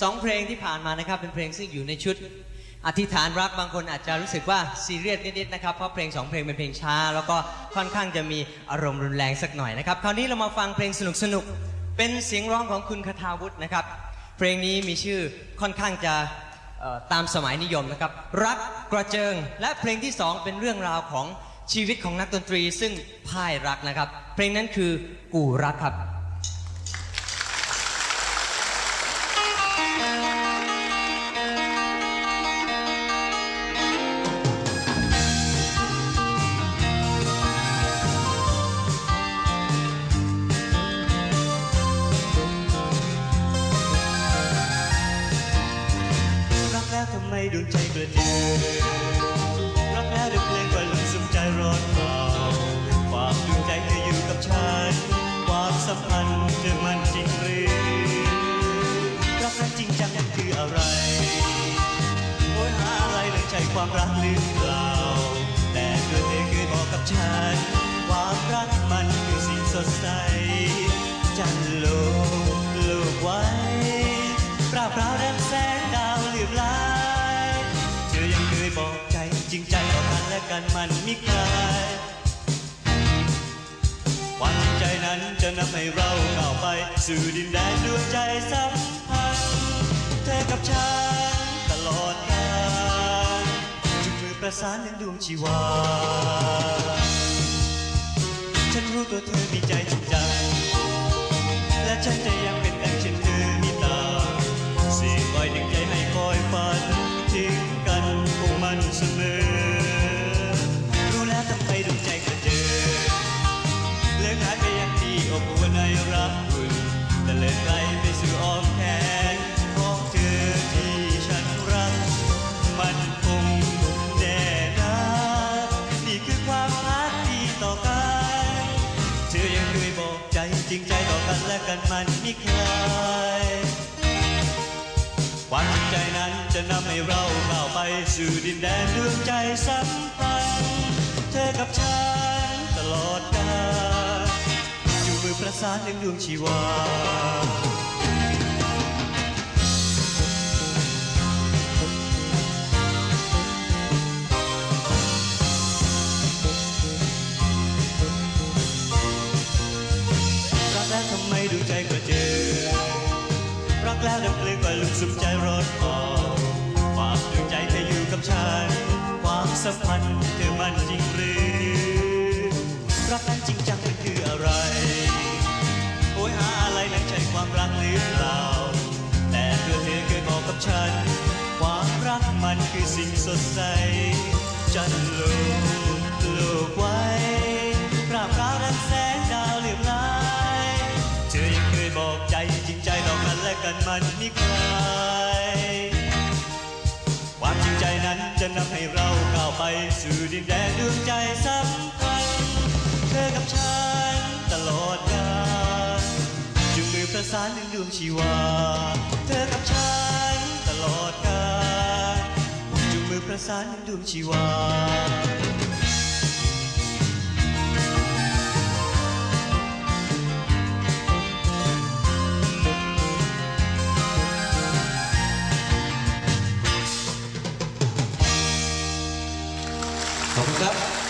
สองเพลงที่ผ่านมานะครับเป็นเพลงซึ่งอยู่ในชุดอธิษฐานรักบางคนอาจจะรู้สึกว่าซีเรียสนิดๆนะครับเพราะเพลงสองเพลงเป็นเพลงช้า แล้วก็ค่อนข้างจะมีอารมณ์รุนแรงสักหน่อยนะครับคราวนี้เรามาฟังเพลงสนุกๆเป็นเสียงร้องของคุณคทาวุฒินะครับเพลงนี้มีชื่อค่อนข้างจะตามสมัยนิยมนะครับรักกระเจิง และเพลงที่สองเป็นเรื่องราวของชีวิตของนักดนตรี ซึ่งพ่ายรักนะครับ เพลงนั้นคือกู่รักครับ ใจกระเดือรักแล้วเดือเพลงก็ลืมสมใจร้อนเผาความดวงใจเธออยู่กับฉันความสัมพันธ์เธอมันจริงหรือรักนั้นจริงจังนั้นคืออะไรโอ้ยหาอะไรเลยใจความรักหรือเปล่า และกันมันมิคลายความใจนั้นจะนำให้เราก้าวไป สู่ดินแดนดวงใจสัมพันธ์เธอกับฉันตลอดกาลจุดมือประสานยังดวงชีวา ฉันรู้ตัวเธอมีใจจริงจังและฉันจะยัง ลิกไกลไปสู่อ้อมแขนของเธอที่ฉันรัก มันคงแน่นะนี่คือความรักที่ต่อกันเธอยังเคยบอกใจจริงใจต่อกันและกันมันไมีใครความจริงใจนั้นจะนำให้เราก้าวไปสู่ดินแดนดวงใจสัมพันธ์เธอกับฉัน ประสานยังดวงชีวารักแล้วทำไมดูใจกระเจิงรักแล้วดังเพลงก็ลุกสุมใจร้อนเผาฝากดวงใจเธออยู่กับฉัน ความสัมพันธ์เธอมันจริงหรือ รักนั้นจริงจัง ความรักหรือเปล่า แต่เธอเธอเคยบอกกับฉัน ความรักมันคือสิ่งสดใสจันลกโลกไว้กราบกราวดังแสงดาวเหลือบลายเธอยังเคยบอกใจจริงใจต่อกันและกันมันมีใครความจริงใจนั้นจะนำให้เราก้าวไปสู่ดินแดนดวงใจสัมพันธ์เธอกับฉันตลอดารลืมลืมชีวา เธอกับฉันตลอดกาลจูงมือประสานลืมลืมชีวาขอบคุณครับ